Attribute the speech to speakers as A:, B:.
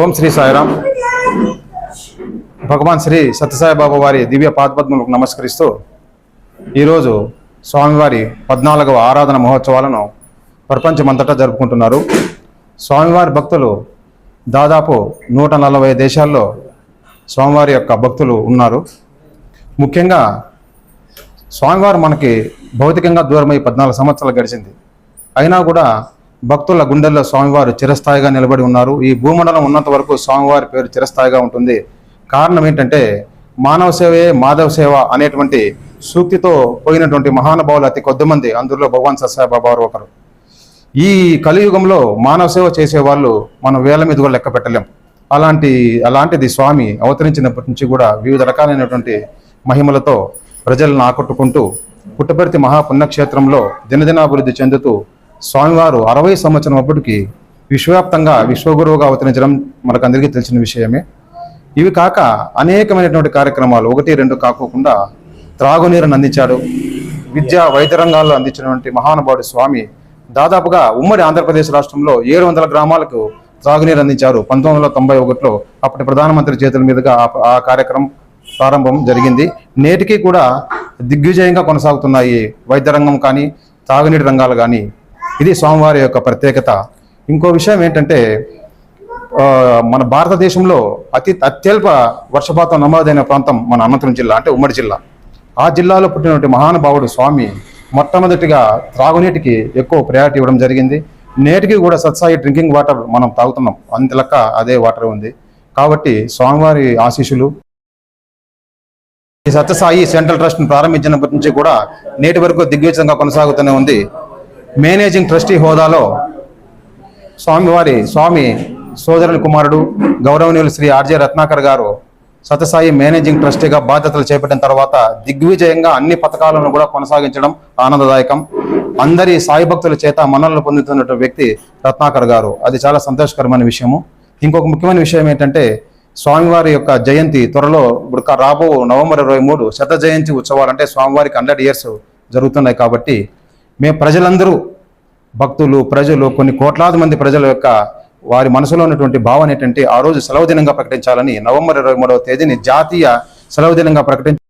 A: ఓం శ్రీ సాయిరాం భగవాన్ శ్రీ సత్యసాయిబాబా వారి దివ్య పాదపద్మలకు నమస్కరిస్తూ ఈరోజు స్వామివారి పద్నాలుగవ ఆరాధన మహోత్సవాలను ప్రపంచమంతటా జరుపుకుంటున్నారు. స్వామివారి భక్తులు దాదాపు నూట నలభై దేశాల్లో స్వామివారి యొక్క భక్తులు ఉన్నారు. ముఖ్యంగా స్వామివారు మనకి భౌతికంగా దూరమై పద్నాలుగు సంవత్సరాలు గడిచింది. అయినా కూడా భక్తుల గుండెల్లో స్వామివారు చిరస్థాయిగా నిలబడి ఉన్నారు. ఈ భూమండలం ఉన్నంత వరకు స్వామివారి పేరు చిరస్థాయిగా ఉంటుంది. కారణం ఏంటంటే మానవ సేవే మాధవ సేవ అనేటువంటి సూక్తితో పోయినటువంటి మహానుభావులు అతి కొద్దిమంది అందులో భగవాన్ సత్సాయి వారు ఒకరు. ఈ కలియుగంలో మానవ సేవ చేసే వాళ్ళు మనం వేల మీద కూడా లెక్క పెట్టలేం. అలాంటి అలాంటిది స్వామి అవతరించినప్పటి నుంచి కూడా వివిధ రకాలైనటువంటి మహిమలతో ప్రజలను ఆకట్టుకుంటూ పుట్టపర్తి మహాపుణ్యక్షేత్రంలో దినదినాభివృద్ధి చెందుతూ స్వామివారు అరవై సంవత్సరం అప్పటికి విశ్వవ్యాప్తంగా విశ్వగురువుగా అవతరించడం మనకందరికీ తెలిసిన విషయమే. ఇవి కాక అనేకమైనటువంటి కార్యక్రమాలు ఒకటి రెండు కాకోకుండా త్రాగునీరుని అందించాడు. విద్యా వైద్య రంగాల్లో అందించినటువంటి మహానుభావుడు స్వామి దాదాపుగా ఉమ్మడి ఆంధ్రప్రదేశ్ రాష్ట్రంలో ఏడు వందల గ్రామాలకు త్రాగునీరు అందించారు. పంతొమ్మిది వందల తొంభై ఒకటిలో అప్పటి ప్రధానమంత్రి చేతుల మీదుగా ఆ- ఆ కార్యక్రమం ప్రారంభం జరిగింది. నేటికి కూడా దిగ్విజయంగా కొనసాగుతున్నాయి. వైద్య రంగం కానీ తాగునీటి రంగాలు కానీ ఇది స్వామివారి యొక్క ప్రత్యేకత. ఇంకో విషయం ఏంటంటే మన భారతదేశంలో అతి అత్యల్ప వర్షపాతం నమోదైన ప్రాంతం మన అనంతపురం జిల్లా అంటే ఉమ్మడి జిల్లా. ఆ జిల్లాలో పుట్టినటువంటి మహానుభావుడు స్వామి మొట్టమొదటిగా త్రాగునీటికి ఎక్కువ ప్రయారిటీ ఇవ్వడం జరిగింది. నేటికి కూడా సత్సాయి డ్రింకింగ్ వాటర్ మనం తాగుతున్నాం. అంత లెక్క అదే వాటర్ ఉంది. కాబట్టి స్వామివారి ఆశీస్సులు ఈ సత్యసాయి సెంట్రల్ ట్రస్ట్ను ప్రారంభించినప్పటి నుంచి కూడా నేటి వరకు దిగ్విజంగా కొనసాగుతూనే ఉంది. మేనేజింగ్ ట్రస్టీ హోదాలో స్వామివారి స్వామి సోదరుని కుమారుడు గౌరవనీయులు శ్రీ ఆర్జే రత్నాకర్ గారు సతసాయి మేనేజింగ్ ట్రస్టీగా బాధ్యతలు చేపట్టిన తర్వాత దిగ్విజయంగా అన్ని పథకాలను కూడా కొనసాగించడం ఆనందదాయకం. అందరి సాయి భక్తుల చేత మన్ననలు పొందుతున్నటువంటి వ్యక్తి రత్నాకర్ గారు. అది చాలా సంతోషకరమైన విషయము. ఇంకొక ముఖ్యమైన విషయం ఏంటంటే స్వామివారి యొక్క జయంతి త్వరలో ఇప్పుడు రాబో నవంబర్ ఇరవై మూడు శత జయంతి ఉత్సవాలు అంటే స్వామివారికి హండ్రెడ్ ఇయర్స్ జరుగుతున్నాయి కాబట్టి మేము ప్రజలందరూ భక్తులు ప్రజలు కొన్ని కోట్లాది మంది ప్రజల యొక్క వారి మనసులో ఉన్నటువంటి భావన ఏంటంటే ఆ రోజు సెలవు దినంగా ప్రకటించాలని నవంబర్ ఇరవై మూడవ తేదీని జాతీయ సెలవు దినంగా ప్రకటించ